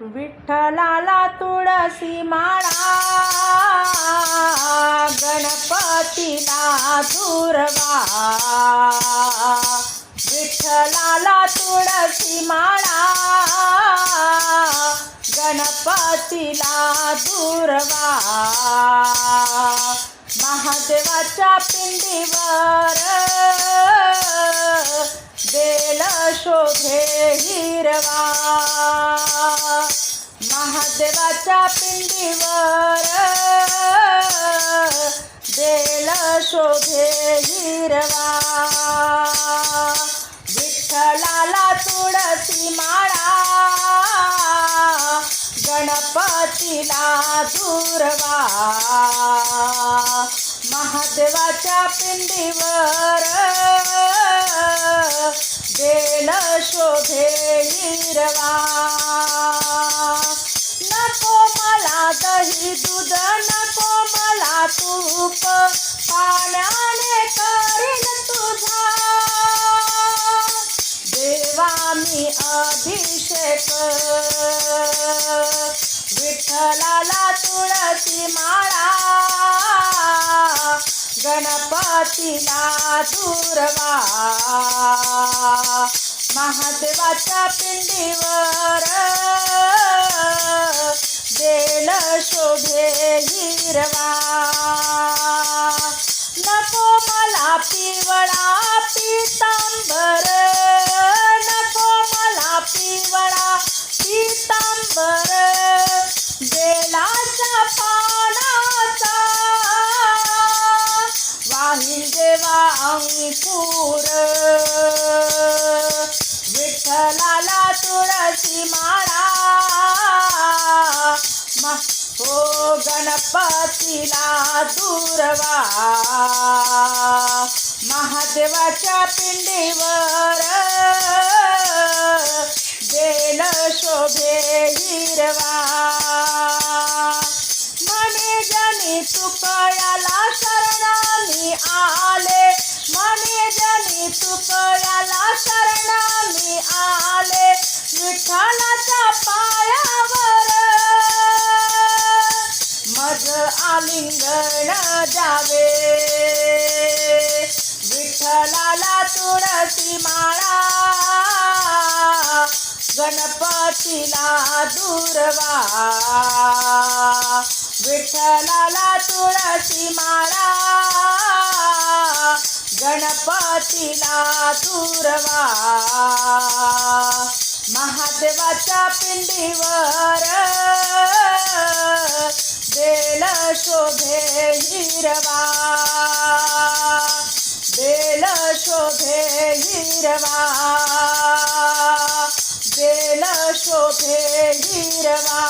विठ्ठलाला तुळसी माळा गणपतीला दुर्वा विठ्ठलाला तुळसी माळा गणपतीला दुर्वा महादेवाच्या पिंडीवर बेल शोभे हिरवा. महादेवाच्या पिंडीवर देल शोभे हिरवा. विठ्ठलाला तुळशी माळा गणपतीला दुर्वा. महादेवाच्या पिंडीवर देल शोभे हिरवा. दही दूध नको मला तूप. पाण्याने करीन तुझा. देवा मी अभिषेक. विठ्ठलाला तुळशी माळा. गणपतीला दुर्वा. महादेवाच्या पिंडीवर. देल शोभे हिरवा. नको मला पिवळा पितांबर. नको मला पिवळा पितांबर. बेलाच्या पानाचा वाही देवा अंकुर विठ्ठलाला हो गणपतीला दुर्वा. महादेवाच्या पिंडीवर बेल शोभे हिरवा. म्हणे जनी तुकयाला शरणामी आले. म्हणे जनी तुकयाला शरणामी आले. विठ्ठलाच्या रिंगण जावे विठ्ठलाला तुळशी माळा। गणपतीला दुर्वा। विठ्ठलाला तुळशी माळा। गणपतीला दुर्वा। महादेवाच्या पिंडीवर शोभे हिरवा बेल शोभे हिरवा बेल शोभे हिरवा